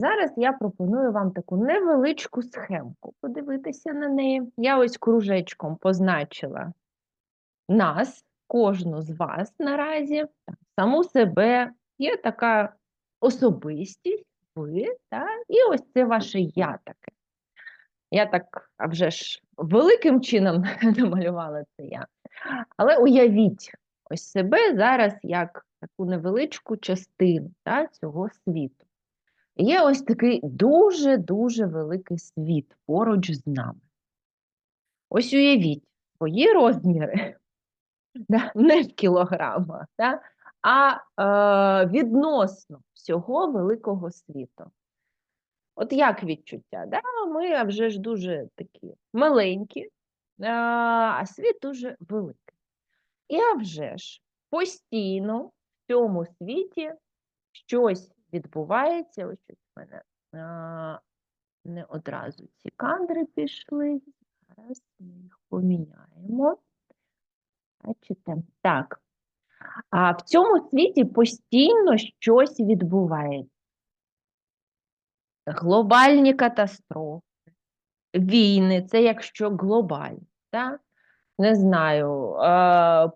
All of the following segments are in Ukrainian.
Зараз я пропоную вам таку невеличку схемку. Подивитися на неї. Я ось кружечком позначила нас, кожну з вас наразі, саму себе. Є така особистість, ви, так, і ось це ваше я таке. Я так, а вже ж великим чином намалювала це я. Але уявіть ось себе зараз як таку невеличку частину та, цього світу. Є ось такий дуже-дуже великий світ поруч з нами. Ось уявіть свої розміри, не в кілограмах, да, а е, відносно всього великого світу. От як відчуття? Да? Ми вже ж дуже такі маленькі, е, а світ дуже великий. І вже ж постійно в цьому світі щось відбувається. Ось щось в мене а, не одразу ці кадри пішли. Зараз ми їх поміняємо. Бачите? Так. А в цьому світі постійно щось відбувається. Глобальні катастрофи, війни, це якщо глобально, так? не знаю,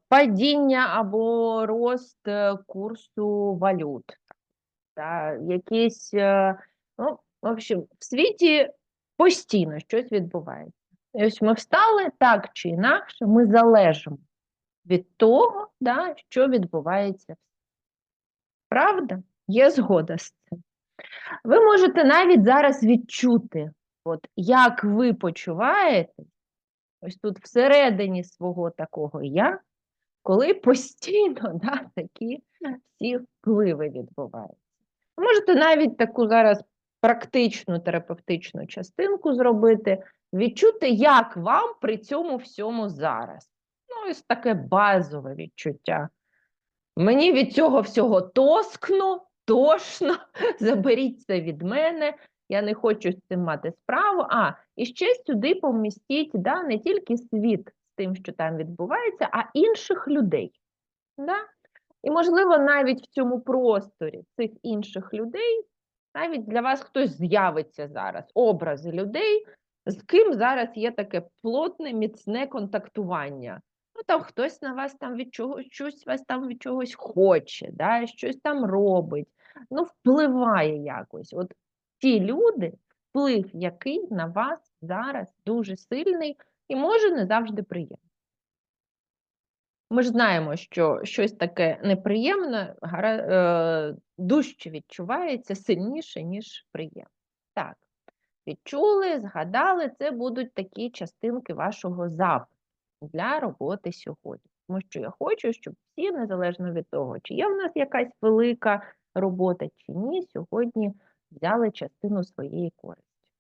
падіння або рост е, курсу валют, та, якісь, е, ну, в общем, в світі постійно щось відбувається. І ось ми встали так чи інакше, ми залежимо від того, да, що відбувається. Правда? Є згода з цим. Ви можете навіть зараз відчути, от, як ви почуваєтесь, ось тут всередині свого такого я, коли постійно да, такі всі впливи відбуваються. Можете навіть таку зараз практичну терапевтичну частинку зробити, відчути, як вам при цьому всьому зараз. Ну, ось таке базове відчуття. Мені від цього всього тоскно, тошно, заберіть це від мене, я не хочу з цим мати справу. А, і ще сюди помістіть да, не тільки світ з тим, що там відбувається, а інших людей. Да? І, можливо, навіть в цьому просторі цих інших людей, навіть для вас хтось з'явиться зараз, образи людей, з ким зараз є таке плотне, міцне контактування. Ну, там хтось на вас там від чогось, щось вас там від чогось хоче, да, щось там робить, ну, впливає якось. От ті люди, вплив який на вас зараз дуже сильний і може не завжди приємний. Ми ж знаємо, що щось таке неприємне гара, е, дужче відчувається сильніше, ніж приємне. Так, відчули, згадали, це будуть такі частинки вашого запиту для роботи сьогодні. Тому що я хочу, щоб всі, незалежно від того, чи є в нас якась велика робота чи ні, сьогодні взяли частину своєї користі.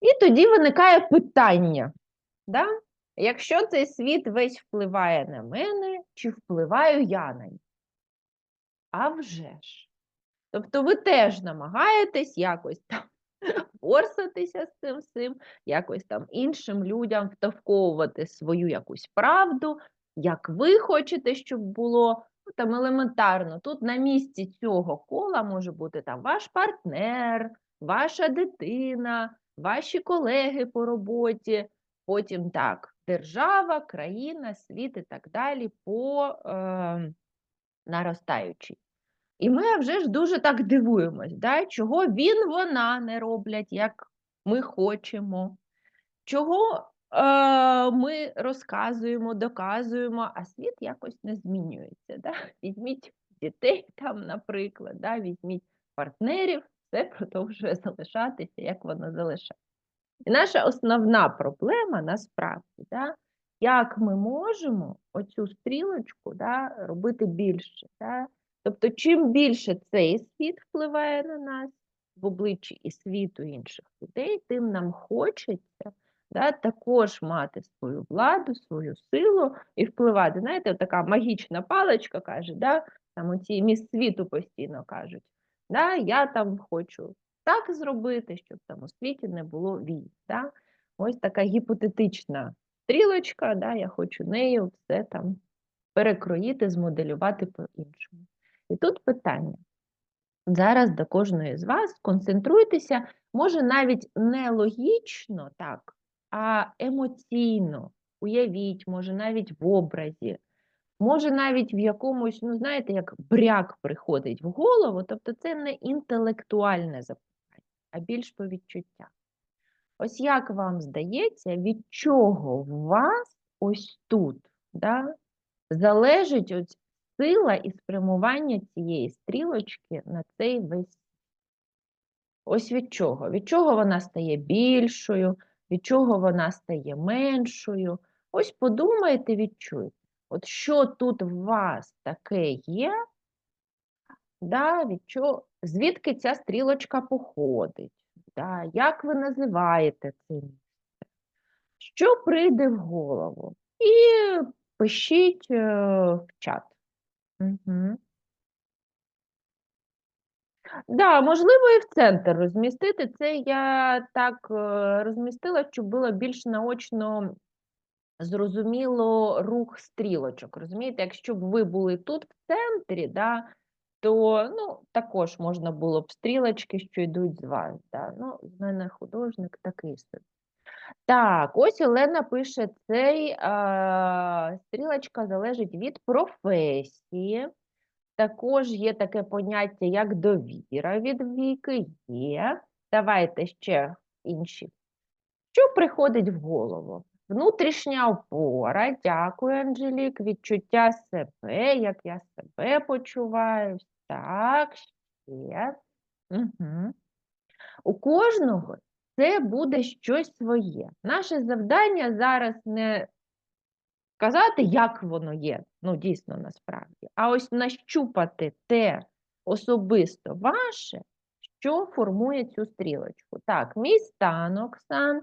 І тоді виникає питання. Да? Якщо цей світ весь впливає на мене, чи впливаю я на нього? А вже ж. Тобто ви теж намагаєтесь якось там борсатися з цим всім, якось там іншим людям втовковувати свою якусь правду, як ви хочете, щоб було. Ну, там елементарно, тут на місці цього кола може бути там ваш партнер, ваша дитина, ваші колеги по роботі, потім так, держава, країна, світ і так далі по е, наростаючій. І ми вже ж дуже так дивуємось, да? чого він, вона не роблять, як ми хочемо, чого е, ми розказуємо, доказуємо, а світ якось не змінюється. Да? Візьміть дітей там, наприклад, да? візьміть партнерів, все продовжує залишатися, як воно залишається. І наша основна проблема насправді, да, як ми можемо оцю стрілочку да, робити більше. Да? Тобто, чим більше цей світ впливає на нас в обличчі і світу інших людей, тим нам хочеться да, також мати свою владу, свою силу і впливати. Знаєте, така магічна паличка каже, да, там оці міст світу постійно кажуть, да, я там хочу так зробити, щоб там у світі не було війн. Да? Ось така гіпотетична стрілочка, да, я хочу нею все там перекроїти, змоделювати по-іншому. І тут питання: зараз до кожної з вас сконцентруйтеся, може навіть не логічно, так, а емоційно. Уявіть, може навіть в образі, може навіть в якомусь, ну знаєте, як бряк приходить в голову, тобто це не інтелектуальне запитання, а більш по відчуттях. Ось як вам здається, від чого в вас ось тут да, залежить ось сила і спрямування цієї стрілочки на цей весь? Ось від чого? Від чого вона стає більшою, від чого вона стає меншою? Ось подумайте, відчуйте. От що тут в вас таке є, да, від чого, звідки ця стрілочка походить? Да, як ви називаєте це місце? Що прийде в голову? І пишіть е, в чат. Угу. Да, можливо, і в центр розмістити. Це я так е, розмістила, щоб було більш наочно зрозуміло рух стрілочок. Розумієте, якщо б ви були тут в центрі, да, то ну, також можна було б стрілочки, що йдуть з вас. Да. Ну, з мене художник такий собі. Так, ось Олена пише, цей а, стрілочка залежить від професії. Також є таке поняття, як довіра від віки є. Давайте ще інші. Що приходить в голову? Внутрішня опора, дякую, Анжелік, відчуття себе, як я себе почуваю. Так, ще. Угу. У кожного це буде щось своє. Наше завдання зараз не сказати, як воно є, ну, дійсно насправді, а ось нащупати те особисто ваше, що формує цю стрілочку. Так, мій стан, Оксан,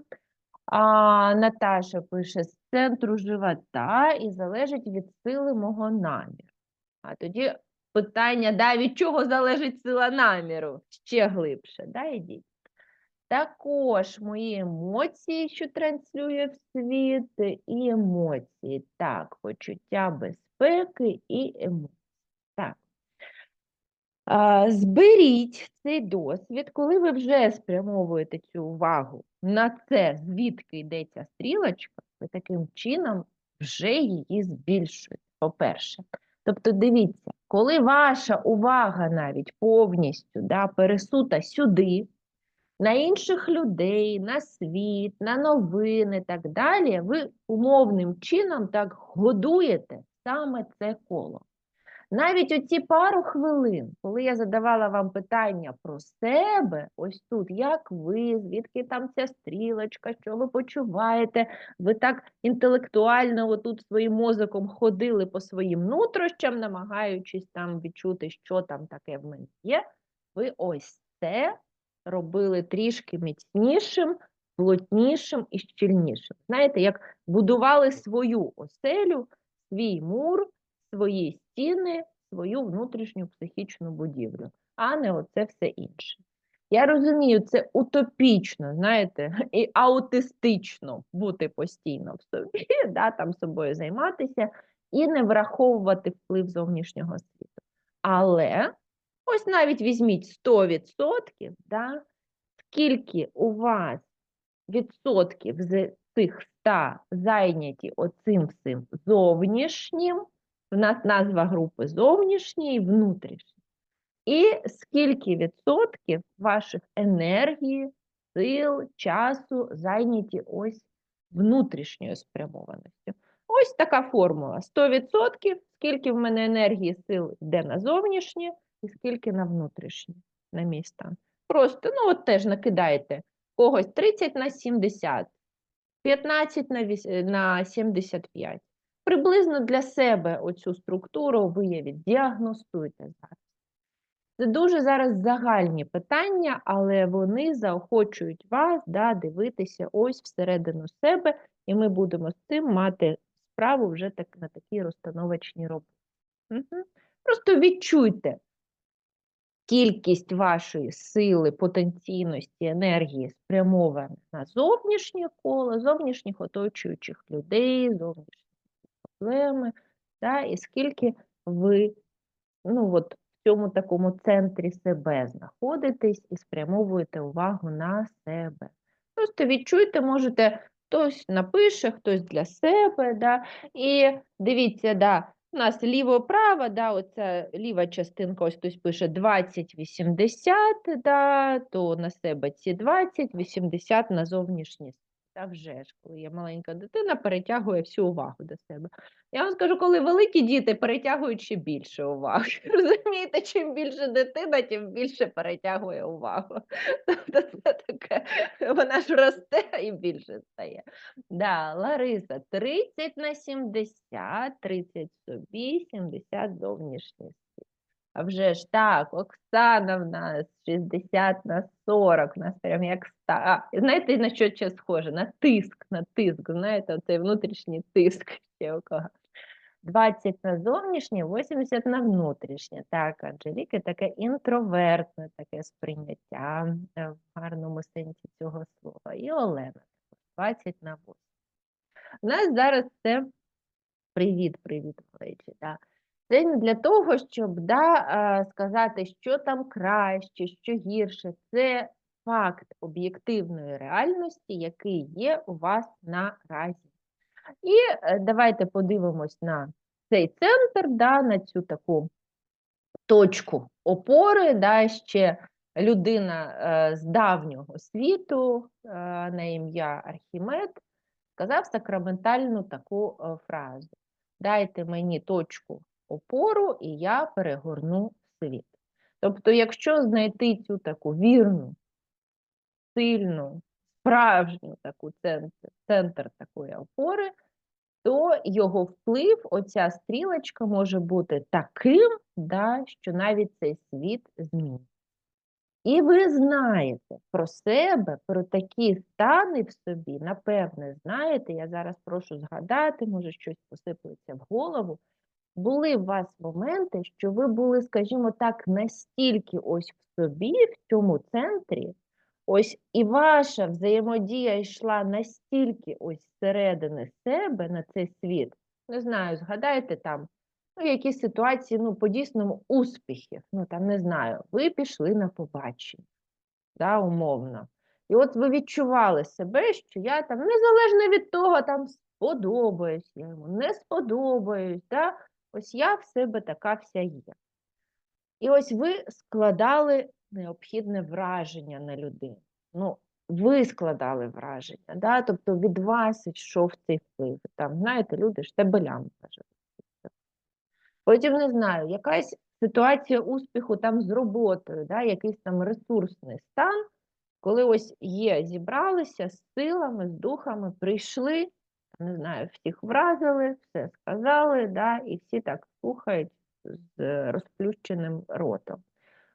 а, Наташа пише з центру живота і залежить від сили мого наміру. А тоді питання, да, від чого залежить сила наміру? Ще глибше, да, ідіть. Також мої емоції, що транслює в світ, і емоції. Так, почуття безпеки і емоції. Зберіть цей досвід, коли ви вже спрямовуєте цю увагу на це, звідки йде ця стрілочка, ви таким чином вже її збільшуєте, по-перше. Тобто, дивіться, коли ваша увага навіть повністю да, пересута сюди, на інших людей, на світ, на новини і так далі, ви умовним чином так годуєте саме це коло. Навіть оці пару хвилин, коли я задавала вам питання про себе, ось тут, як ви, звідки там ця стрілочка, що ви почуваєте, ви так інтелектуально отут своїм мозоком ходили по своїм нутрощам, намагаючись там відчути, що там таке в мене є, ви ось це робили трішки міцнішим, плотнішим і щільнішим. Знаєте, як будували свою оселю, свій мур, свої стіни, свою внутрішню психічну будівлю, а не оце все інше. Я розумію, це утопічно, знаєте, і аутистично бути постійно в собі, да, там собою займатися і не враховувати вплив зовнішнього світу. Але ось навіть візьміть 100%, да, скільки у вас відсотків з цих 100 зайняті оцим всім зовнішнім, нас назва групи зовнішній і внутрішній. І скільки відсотків ваших енергії, сил, часу зайняті ось внутрішньою спрямованістю. Ось така формула. 100%, скільки в мене енергії, сил йде на зовнішнє, і скільки на внутрішнє, на мій стан. Просто, ну, от теж накидаєте когось 30 на 70, 15 на, 8, на 75 приблизно для себе оцю структуру виявіть, діагностуйте зараз. Це дуже зараз загальні питання, але вони заохочують вас да, дивитися ось всередину себе, і ми будемо з цим мати справу вже так, на такій розстановочній роботі. Угу. Просто відчуйте кількість вашої сили, потенційності, енергії спрямована на зовнішнє коло, зовнішніх оточуючих людей, зовнішні проблеми, да, і скільки ви ну, от, в цьому такому центрі себе знаходитесь і спрямовуєте увагу на себе. Просто відчуйте, можете, хтось напише, хтось для себе, да, і дивіться, да, у нас ліво-право, да, оця ліва частинка, ось хтось пише 20-80, да, то на себе ці 20, 80 на зовнішній світ. Та вже ж, коли є маленька дитина, перетягує всю увагу до себе. Я вам скажу, коли великі діти перетягують ще більше уваги. Розумієте, чим більше дитина, тим більше перетягує увагу. Тобто це таке, вона ж росте і більше стає. Да, Лариса, 30 на 70, 30 собі, 70 зовнішній. А вже ж так, Оксана в нас 60 на 40, у нас прям як ста. А, знаєте, на що це схоже? На тиск, на тиск, знаєте, оцей внутрішній тиск ще у кого. 20 на зовнішнє, 80 на внутрішнє. Так, Анжеліки таке інтровертне таке сприйняття е, в гарному сенсі цього слова. І Олена 20 на 8. У нас зараз це привіт, привіт, малечі. Да. Це не для того, щоб да, сказати, що там краще, що гірше. Це факт об'єктивної реальності, який є у вас наразі. І е, давайте подивимось на цей центр, да, на цю таку точку опори, да, ще людина е, з давнього світу е, на ім'я Архімед сказав сакраментальну таку е, фразу: Дайте мені точку опору, і я перегорну світ. Тобто, якщо знайти цю таку вірну, сильну, справжню таку центр, центр такої опори, то його вплив, оця стрілочка може бути таким, да, що навіть цей світ змінить. І ви знаєте про себе, про такі стани в собі, напевне, знаєте, я зараз прошу згадати, може щось посиплеться в голову. Були у вас моменти, що ви були, скажімо так, настільки ось в собі, в цьому центрі, ось і ваша взаємодія йшла настільки ось зсередини себе на цей світ. Не знаю, згадайте там, ну, якісь ситуації, ну, по дійсному успіхів, ну, там, не знаю, ви пішли на побачення, да, умовно. І от ви відчували себе, що я там, незалежно від того, там сподобаюсь я йому, не сподобаюсь, да, ось я в себе така вся є. І ось ви складали необхідне враження на людину. Ну, ви складали враження, да? тобто від вас йшов цей вплив. Там, знаєте, люди ж табелям кажуть. Потім не знаю, якась ситуація успіху там з роботою, да? якийсь там ресурсний стан, коли ось є, зібралися з силами, з духами, прийшли, не знаю, всіх вразили, все сказали, да? і всі так слухають з розплющеним ротом.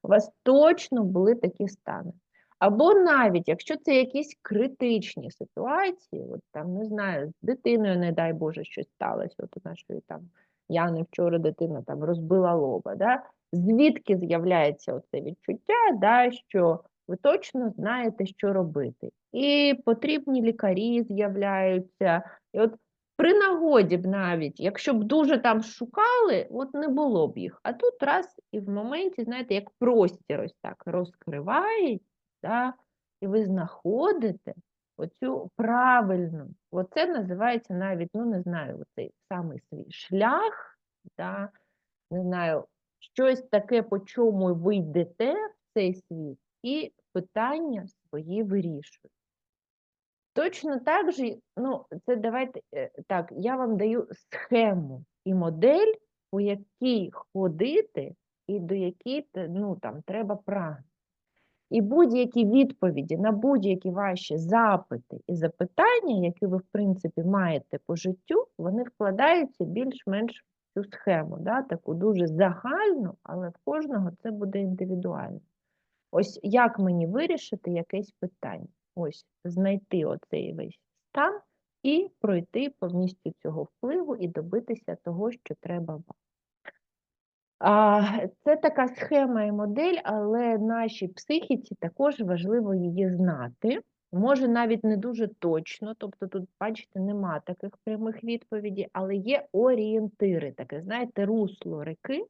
У вас точно були такі стани. Або навіть, якщо це якісь критичні ситуації, от там, не знаю, з дитиною, не дай Боже, щось сталося, от у нашої там Яни вчора дитина там розбила лоба, да? звідки з'являється оце відчуття, да, що ви точно знаєте, що робити. І потрібні лікарі з'являються. І от при нагоді б навіть, якщо б дуже там шукали, от не було б їх. А тут раз і в моменті, знаєте, як простір ось так розкривається, і ви знаходите оцю правильну, оце називається навіть, ну не знаю, оцей самий свій шлях, да, не знаю, щось таке, по чому ви йдете в цей світ, і питання свої вирішуєте. Точно так же, ну, це давайте е, так, я вам даю схему і модель, по якій ходити і до якій ну, там, треба прагнути. І будь-які відповіді на будь-які ваші запити і запитання, які ви, в принципі, маєте по життю, вони вкладаються більш-менш в цю схему, да, таку дуже загальну, але в кожного це буде індивідуально. Ось як мені вирішити якесь питання? Ось знайти оцей весь стан і пройти по місцю цього впливу і добитися того, що треба вам. Це така схема і модель, але нашій психіці також важливо її знати. Може, навіть не дуже точно, тобто тут, бачите, нема таких прямих відповідей, але є орієнтири, таке, знаєте, русло реки,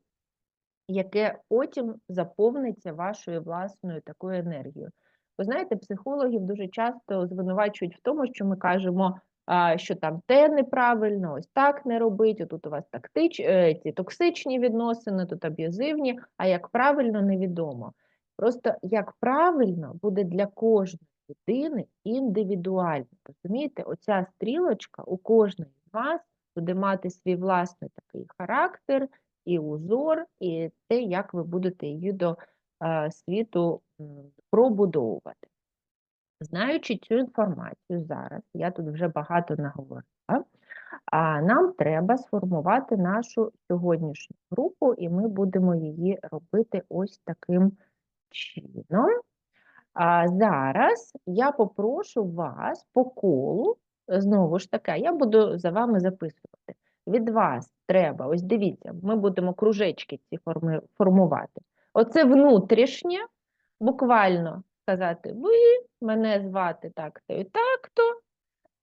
яке потім заповниться вашою власною такою енергією. Ви знаєте, психологів дуже часто звинувачують в тому, що ми кажемо, що там те неправильно, ось так не робить, отут у вас тактич, е, ці токсичні відносини, тут аб'юзивні, а як правильно невідомо. Просто як правильно буде для кожної людини індивідуально. Розумієте, оця стрілочка у кожної з вас буде мати свій власний такий характер і узор, і те, як ви будете її до е, світу пробудовувати. Знаючи цю інформацію зараз, я тут вже багато наговорила, нам треба сформувати нашу сьогоднішню групу, і ми будемо її робити ось таким чином. А зараз я попрошу вас по колу, знову ж таки, я буду за вами записувати. Від вас треба, ось дивіться, ми будемо кружечки ці формувати. Оце внутрішнє, буквально сказати, ви мене звати так-то і так-то.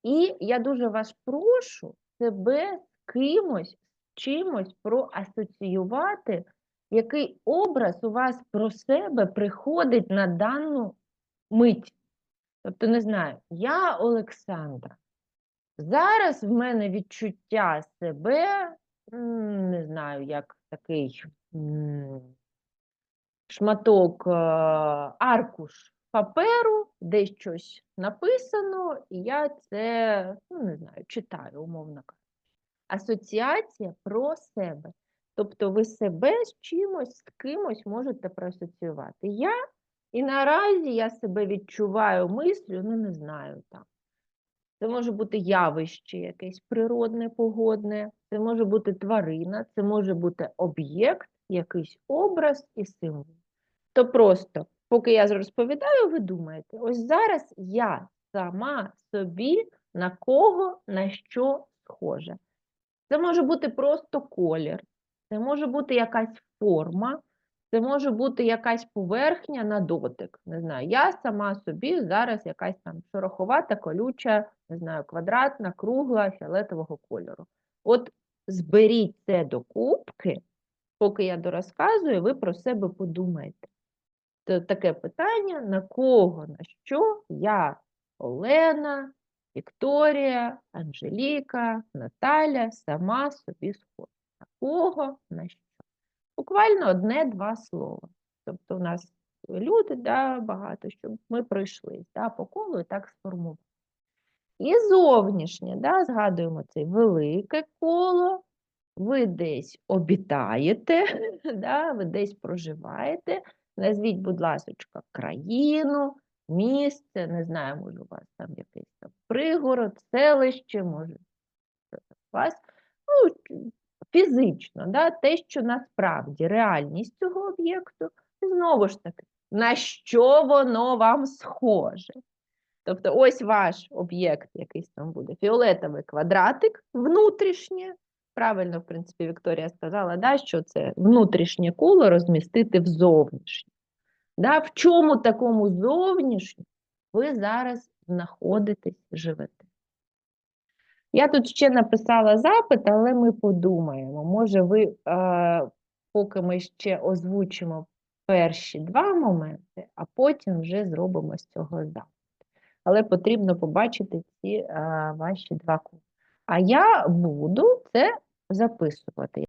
І я дуже вас прошу себе з кимось, з чимось проасоціювати, який образ у вас про себе приходить на дану мить. Тобто, не знаю, я Олександра. Зараз в мене відчуття себе, не знаю, як такий шматок, е, аркуш паперу, де щось написано, і я це, ну, не знаю, читаю, умовно кажучи. Асоціація про себе. Тобто ви себе з чимось, з кимось можете проасоціювати. Я і наразі я себе відчуваю мислю, ну не знаю там. Це може бути явище якесь природне, погодне, це може бути тварина, це може бути об'єкт, якийсь образ і символ. То просто, поки я розповідаю, ви думаєте, ось зараз я сама собі на кого, на що схожа. Це може бути просто колір, це може бути якась форма, це може бути якась поверхня на дотик. Не знаю, я сама собі зараз якась там шороховата, колюча, не знаю, квадратна, кругла, фіолетового кольору. От зберіть це до кубки, поки я дорозказую, ви про себе подумайте. Це таке питання, на кого, на що я, Олена, Вікторія, Анжеліка, Наталя сама собі схожа. На кого, на що? Буквально одне-два слова. Тобто у нас люди да, багато, щоб ми пройшли да, по колу і так сформували. І зовнішнє, да, згадуємо це велике коло, ви десь обітаєте, да, ви десь проживаєте. Назвіть, будь ласка, країну, місце, не знаю, може, у вас там якийсь там пригород, селище, може, у вас ну, фізично, да, те, що насправді реальність цього об'єкту, знову ж таки, на що воно вам схоже. Тобто ось ваш об'єкт, якийсь там буде, фіолетовий квадратик, внутрішнє. Правильно, в принципі, Вікторія сказала, да, що це внутрішнє коло розмістити в зовнішнє. Да, в чому такому зовнішньому ви зараз знаходитесь, живете? Я тут ще написала запит, але ми подумаємо. Може, ви, е, поки ми ще озвучимо перші два моменти, а потім вже зробимо з цього запит. Але потрібно побачити ці е, ваші два курси. А я буду це записувати.